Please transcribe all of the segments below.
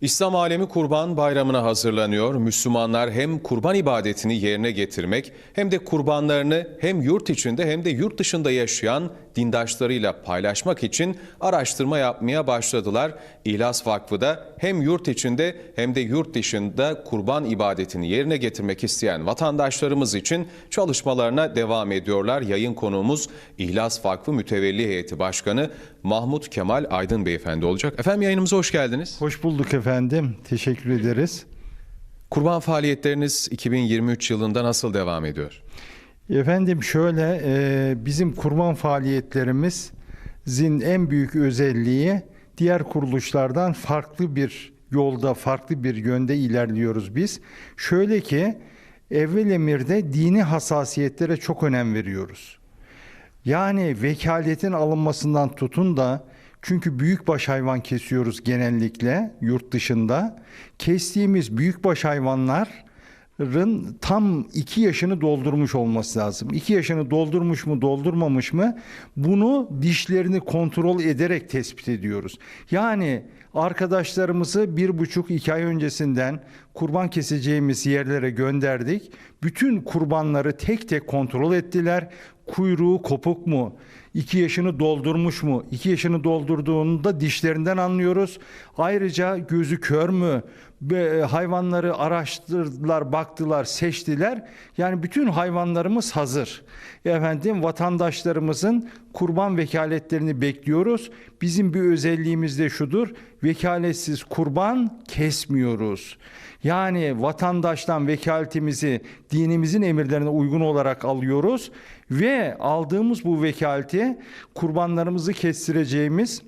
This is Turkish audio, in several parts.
İslam alemi Kurban Bayramı'na hazırlanıyor. Müslümanlar hem kurban ibadetini yerine getirmek hem de kurbanlarını hem yurt içinde hem de yurt dışında yaşayan dindaşlarıyla paylaşmak için araştırma yapmaya başladılar. İhlas Vakfı da hem yurt içinde hem de yurt dışında kurban ibadetini yerine getirmek isteyen vatandaşlarımız için çalışmalarına devam ediyorlar. Yayın konuğumuz İhlas Vakfı Mütevelli Heyeti Başkanı Mahmut Kemal Aydın Beyefendi olacak. Efendim yayınımıza hoş geldiniz. Hoş bulduk efendim. Teşekkür ederiz. Kurban faaliyetleriniz 2023 yılında nasıl devam ediyor? Efendim şöyle e, bizim kurban faaliyetlerimizin en büyük özelliği diğer kuruluşlardan farklı bir yolda, farklı bir yönde ilerliyoruz biz. Şöyle ki evvel emirde dini hassasiyetlere çok önem veriyoruz. Yani vekaletin alınmasından tutun da çünkü büyükbaş hayvan kesiyoruz genellikle yurt dışında. Kestiğimiz büyükbaş hayvanların tam iki yaşını doldurmuş olması lazım. İki yaşını doldurmuş mu doldurmamış mı bunu dişlerini kontrol ederek tespit ediyoruz. Yani arkadaşlarımızı bir buçuk iki ay öncesinden kurban keseceğimiz yerlere gönderdik. Bütün kurbanları tek tek kontrol ettiler. Kuyruğu kopuk mu? 2 yaşını doldurmuş mu? 2 yaşını doldurduğunda dişlerinden anlıyoruz. Ayrıca gözü kör mü? Be- Hayvanları araştırdılar, baktılar, seçtiler. Yani bütün hayvanlarımız hazır. Efendim vatandaşlarımızın kurban vekaletlerini bekliyoruz. Bizim bir özelliğimiz de şudur. Vekaletsiz kurban kesmiyoruz. Yani vatandaştan vekaletimizi dinimizin emirlerine uygun olarak alıyoruz ve aldığımız bu vekaleti kurbanlarımızı kestireceğimiz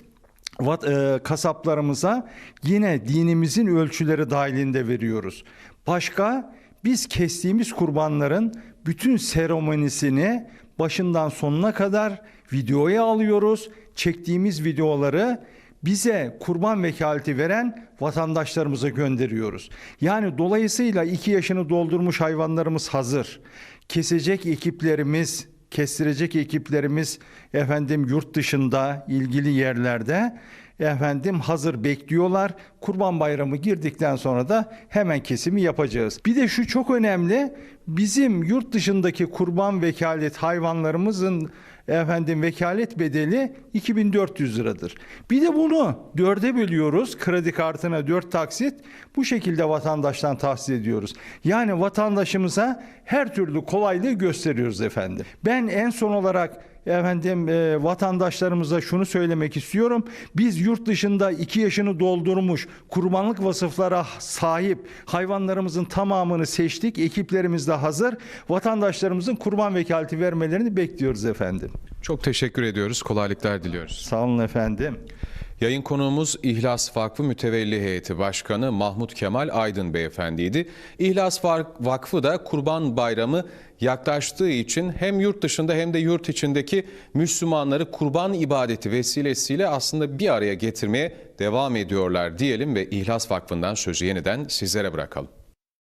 e, kasaplarımıza yine dinimizin ölçüleri dahilinde veriyoruz. Başka biz kestiğimiz kurbanların bütün seremonisini başından sonuna kadar videoya alıyoruz. Çektiğimiz videoları bize kurban vekaleti veren vatandaşlarımıza gönderiyoruz. Yani dolayısıyla iki yaşını doldurmuş hayvanlarımız hazır. Kesecek ekiplerimiz, kestirecek ekiplerimiz efendim yurt dışında ilgili yerlerde efendim hazır bekliyorlar. Kurban Bayramı girdikten sonra da hemen kesimi yapacağız. Bir de şu çok önemli. Bizim yurt dışındaki kurban vekalet hayvanlarımızın efendim vekalet bedeli 2400 liradır. Bir de bunu dörde bölüyoruz. Kredi kartına dört taksit. Bu şekilde vatandaştan tahsis ediyoruz. Yani vatandaşımıza her türlü kolaylığı gösteriyoruz efendim. Ben en son olarak efendim e, vatandaşlarımıza şunu söylemek istiyorum. Biz yurt dışında 2 yaşını doldurmuş kurbanlık vasıflara sahip hayvanlarımızın tamamını seçtik. Ekiplerimiz de hazır. Vatandaşlarımızın kurban vekaleti vermelerini bekliyoruz efendim. Çok teşekkür ediyoruz. Kolaylıklar diliyoruz. Sağ olun efendim. Yayın konuğumuz İhlas Vakfı Mütevelli Heyeti Başkanı Mahmut Kemal Aydın Beyefendiydi. İhlas Vakfı da Kurban Bayramı yaklaştığı için hem yurt dışında hem de yurt içindeki Müslümanları kurban ibadeti vesilesiyle aslında bir araya getirmeye devam ediyorlar diyelim ve İhlas Vakfı'ndan sözü yeniden sizlere bırakalım.